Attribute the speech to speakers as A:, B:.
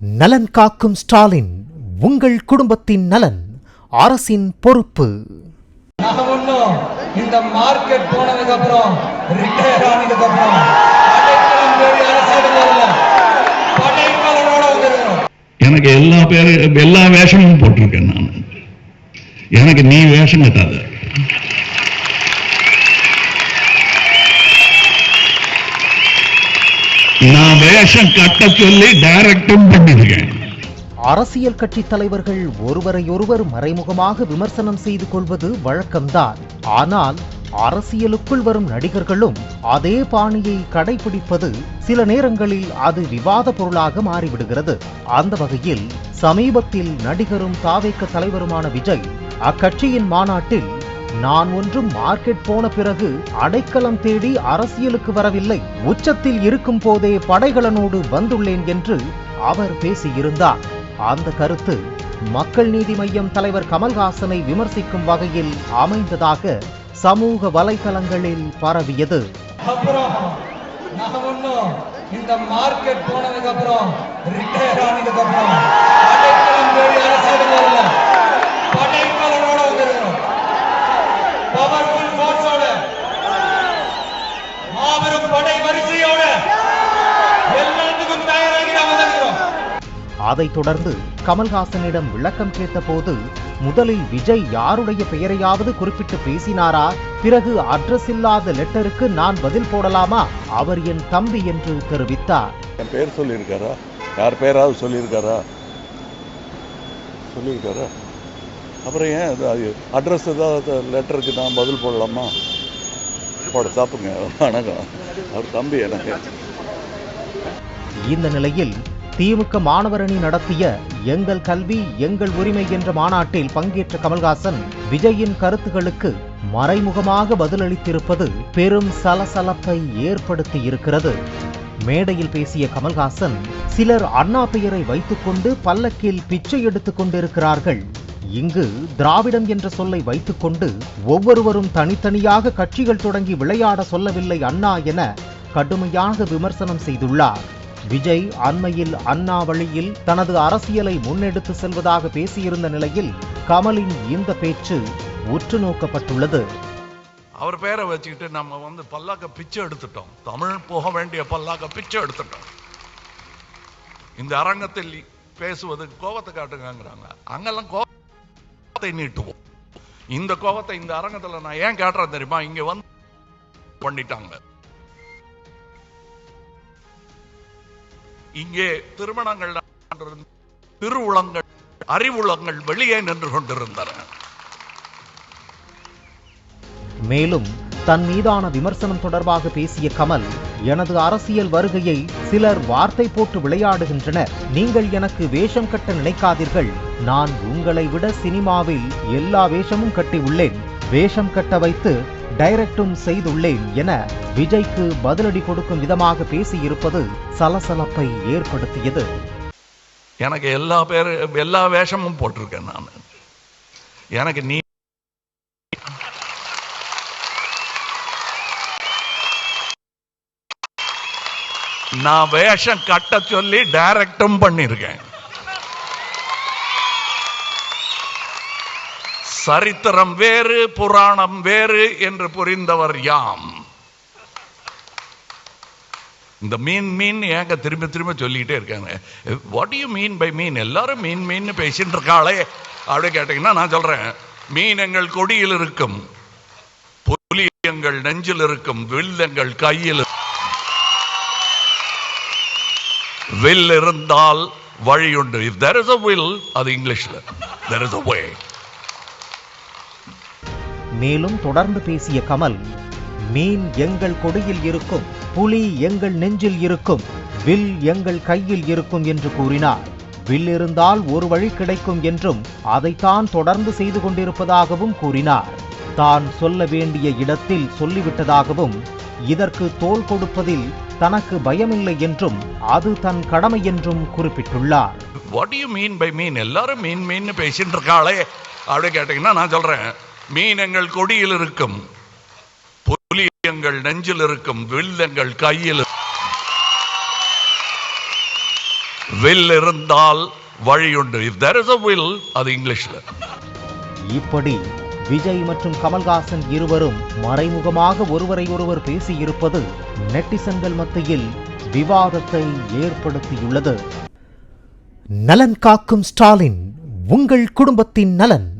A: நலன் காக்கும் ஸ்டாலின் உங்கள் குடும்பத்தின் நலன் அரசின் பொறுப்பு.
B: இந்த மார்க்கெட் போனதுக்கு அப்புறம் ரிட்டையர் ஆனதுக்கு அப்புறம்
C: எனக்கு எல்லா பேரு எல்லா வேஷமும் போட்டிருக்கேன் நான். எனக்கு நீ வேஷம் கட்டாத. நான் வேஷம் கட்ட சொல்லி டைரக்டும் பண்ணிருக்கேன்.
A: அரசியல் கட்சி தலைவர்கள் ஒருவரையொருவர் மறைமுகமாக விமர்சனம் செய்து கொள்வது வழக்கம்தான். ஆனால் அரசியலுக்குள் வரும் நடிகர்களும் அதே பாணியை கடைபிடிப்பது சில நேரங்களில் அது விவாத பொருளாக மாறிவிடுகிறது. அந்த வகையில் சமீபத்தில் நடிகரும் தாவேக்க தலைவருமான விஜய் அக்கட்சியின் மாநாட்டில் நான் ஒன்றும் மார்க்கெட் போன பிறகு அடைக்கலம் தேடி அரசியலுக்கு வரவில்லை. உச்சத்தில் இருக்கும் போதே படைகளனோடு வந்துள்ளேன் என்று அவர் பேசியிருந்தார். அந்த கருத்து மக்கள் நீதி மய்யம் தலைவர் கமல்ஹாசனை விமர்சிக்கும் வகையில் அமைந்ததாக சமூக வலைதளங்களில் பரவியது.
B: அப்புறம் இந்த மார்க்கெட் போனதுக்கு அப்புறம் ரிட்டையர் ஆனதுக்கு அப்புறம்
A: அதைத் தொடர்ந்து கமல்ஹாசனிடம் விளக்கம் கேட்டபோது முதலில் விஜய் யாருடைய பெயரையாவது குறிப்பிட்டு பேசினாரா? பிறகு அட்ரஸ் இல்லாத லெட்டருக்கு நான் பதில் போடலாமா? அவர் என் தம்பி என்று தெரிவித்தார்.
D: என் பேர் சொல்லியிருக்காரா? யார் பேராவது சொல்லியிருக்காரா? சொல்லியிருக்காரா? அப்புறம் ஏன் அட்ரஸ் ஏதாவது லெட்டருக்கு நான் பதில் போடலாமா? போட சாப்பிடுங்க. வணக்கம். அவர் தம்பி எனக்கு.
A: இந்த நிலையில் திமுக மாணவரணி நடத்திய எங்கள் கல்வி எங்கள் உரிமை என்ற மாநாட்டில் பங்கேற்ற கமல்ஹாசன் விஜயின் கருத்துகளுக்கு மறைமுகமாக பதிலளித்திருப்பது பெரும் சலசலப்பை ஏற்படுத்தி இருக்கிறது. மேடையில் பேசிய கமல்ஹாசன் சிலர் அண்ணா பெயரை வைத்துக்கொண்டு பல்லக்கில் பிச்சை எடுத்துக் கொண்டிருக்கிறார்கள். இங்கு திராவிடம் என்ற சொல்லை வைத்துக்கொண்டு ஒவ்வொருவரும் தனித்தனியாக கட்சிகள் தொடங்கி விளையாட சொல்லவில்லை அண்ணா என கடுமையாக விமர்சனம் செய்துள்ளார். விஜய் அண்மையில் அண்ணா வழியில் தனது அரசியலை முன்னெடுத்து செல்வதாக பேசியிருந்த நிலையில் கமலின் இந்த பேச்சு உற்று நோக்கப்பட்டுள்ளது.
E: அவர் பேரை வச்சுக்கிட்டு நம்ம வந்து பல்லாக்க பிச்சை எடுத்துட்டோம். தமிழ் போக வேண்டிய பல்லாக்க பிச்சை எடுத்துட்டோம். இந்த அரங்கத்தில் பேசுவது கோபத்தை காட்டுங்கிறாங்க அங்கெல்லாம் கோபத்தை நீட்டுவோம். இந்த கோபத்தை இந்த அரங்கத்துல நான் ஏன் காட்டுறேன் தெரியுமா? இங்க வந்து பண்ணிட்டாங்க. இங்கே திருமணங்கள் திருவுளங்கள் அறிவுளங்கள் வெளியே நின்று கொண்டிருந்தன.
A: மேலும் தன் மீதான விமர்சனம் தொடர்பாக பேசிய கமல் எனது அரசியல் வருகையை சிலர் வார்த்தை போட்டு விளையாடுகின்றனர். நீங்கள் எனக்கு வேஷம் கட்ட நினைக்காதீர்கள். நான் உங்களை விட சினிமாவில் எல்லா வேஷமும் கட்டி உள்ளேன். வேஷம் கட்ட வைத்து டைரக்டும் செய்துள்ளேன் என விஜய்க்கு பதிலடி கொடுக்கும் விதமாக பேசியிருப்பது சலசலப்பை ஏற்படுத்தியது.
E: எனக்கு எல்லா பேர் எல்லா வேஷமும் போட்டிருக்கேன் நான். எனக்கு நீ நான் வேஷம் கட்ட சொல்லி டைரக்டும் பண்ணியிருக்கேன். சரித்திரம் வேறு புராணம் வேறு என்று புரிந்தவர் யாம். இந்த மீன் மீன் ஏங்க திரும்ப திரும்ப சொல்லிக்கிட்டே இருக்காங்க. What you mean by mean எல்லாரும் மீன் மீன் பேசிட்டு இருக்காளே அப்படி கேட்டீங்கன்னா நான் சொல்றேன். மீன் எங்கள் கொடியில் இருக்கும் புலி எங்கள் நெஞ்சில் இருக்கும் வில் எங்கள் கையில் இருக்கும். வில் இருந்தால் வழியுண்டு. If there is a will அது இங்கிலீஷ்ல. தெர் இஸ் அ வே
A: மேலும் தொடர்ந்து பேசிய கமல் மீன் எங்கள் கொடியில் இருக்கும் புலி எங்கள் நெஞ்சில் இருக்கும் வில் எங்கள் கையில் இருக்கும் என்று கூறினார். வில் இருந்தால் ஒரு வழி கிடைக்கும் என்றும் அதைத்தான் தொடர்ந்து செய்து கொண்டிருப்பதாகவும் கூறினார். தான் சொல்ல வேண்டிய இடத்தில் சொல்லிவிட்டதாகவும் இதற்கு தோல் கொடுப்பதில் தனக்கு பயமில்லை என்றும் அது தன் கடமை என்றும் குறிப்பிட்டுள்ளார்.
E: What you mean by mean எல்லாரும் மீன் மீன் பேசிட்டு இருக்காளே அப்படி கேட்டீங்கன்னா நான் சொல்றேன். மீன் எங்கள் கொடியில் இருக்கும் புலி எங்கள் நெஞ்சில் இருக்கும் வில் எங்கள் கையில் இருக்கும். வில் இருந்தால் வழியுண்டு. If there is a will அது இங்கிலீஷ்ல.
A: இப்படி விஜய் மற்றும் கமல்ஹாசன் இருவரும் மறைமுகமாக ஒருவரை ஒருவர் பேசியிருப்பது நெட்டிசன்கள் மத்தியில் விவாதத்தை ஏற்படுத்தியுள்ளது. நலன் காக்கும் ஸ்டாலின் உங்கள் குடும்பத்தின் நலன்.